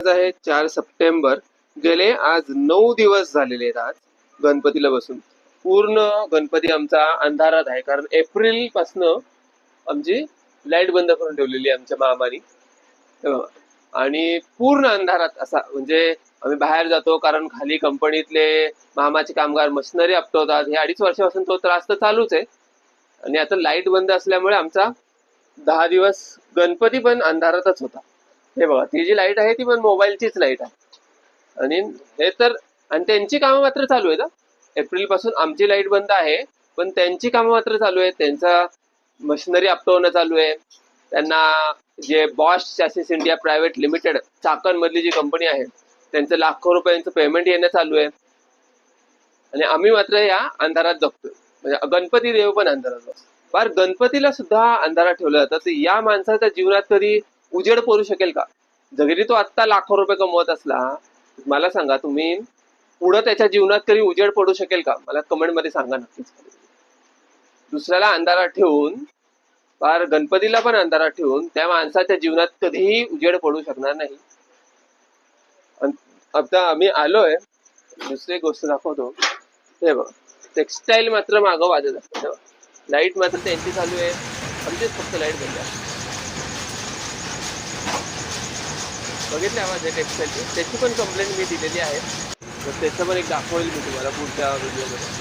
आज आहे चार सप्टेंबर. गेले आज नऊ दिवस झालेले आहेत आज गणपतीला बसून. पूर्ण गणपती आमचा अंधारात आहे. कारण एप्रिल पासन आमची लाइट बंद करून ठेवलेली आहे आमच्या मामानी. आणि पूर्ण अंधारात असा म्हणजे आम्ही बाहेर जातो कारण खाली कंपनीतले मामाचे कामगार मशिनरी आपटवतात. हे अडीच वर्षापासून तो त्रास तर चालूच आहे. आणि आता लाइट बंद असल्यामुळे आमचा दहा दिवस गणपती पण अंधारातच होता. हे बघा ती जी लाइट आहे ती पण मोबाईलचीच लाइट आहे. आणि हे तर आणि त्यांची कामं मात्र चालू आहेत एप्रिलपासून आमची लाइट बंद आहे पण त्यांची कामं मात्र चालू आहेत. त्यांचा मशिनरी आपटवणं चालू आहे. त्यांना जे Bosch chassis India private limited Chakan मधली जी कंपनी आहे त्यांचं लाखो रुपयांचं पेमेंट येणं चालू आहे. आणि आम्ही मात्र या अंधारात जगतोय. म्हणजे गणपती देव पण अंधारात जगतो फार गणपतीला सुद्धा अंधारात ठेवलं जातं. तर या माणसाच्या जीवनात कधी उजेड पडू शकेल का? जरी तो आत्ता लाखो रुपये कमवत असला मला सांगा तुम्ही पुढं त्याच्या जीवनात कधी उजेड पडू शकेल का? मला कमेंटमध्ये सांगा नक्कीच. दुसऱ्याला अंधारात ठेवून फार गणपतीला पण अंधारात ठेवून त्या माणसाच्या जीवनात कधीही उजेड पडू शकणार नाही. आता आम्ही आलोय दुसरी गोष्ट दाखवतो. हे बघ टेक्सटाईल मात्र मागं वाजत असतं. लाइट मात्र त्यांची चालू आहे. आमचीच फक्त लाइट बंद आहे. बघितले माझ्या टेक्सटाईलची त्याची पण कंप्लेंट मी दिलेली आहे. तर त्याचं पण एक दाखवेल मी तुम्हाला पुढच्या व्हिडिओमध्ये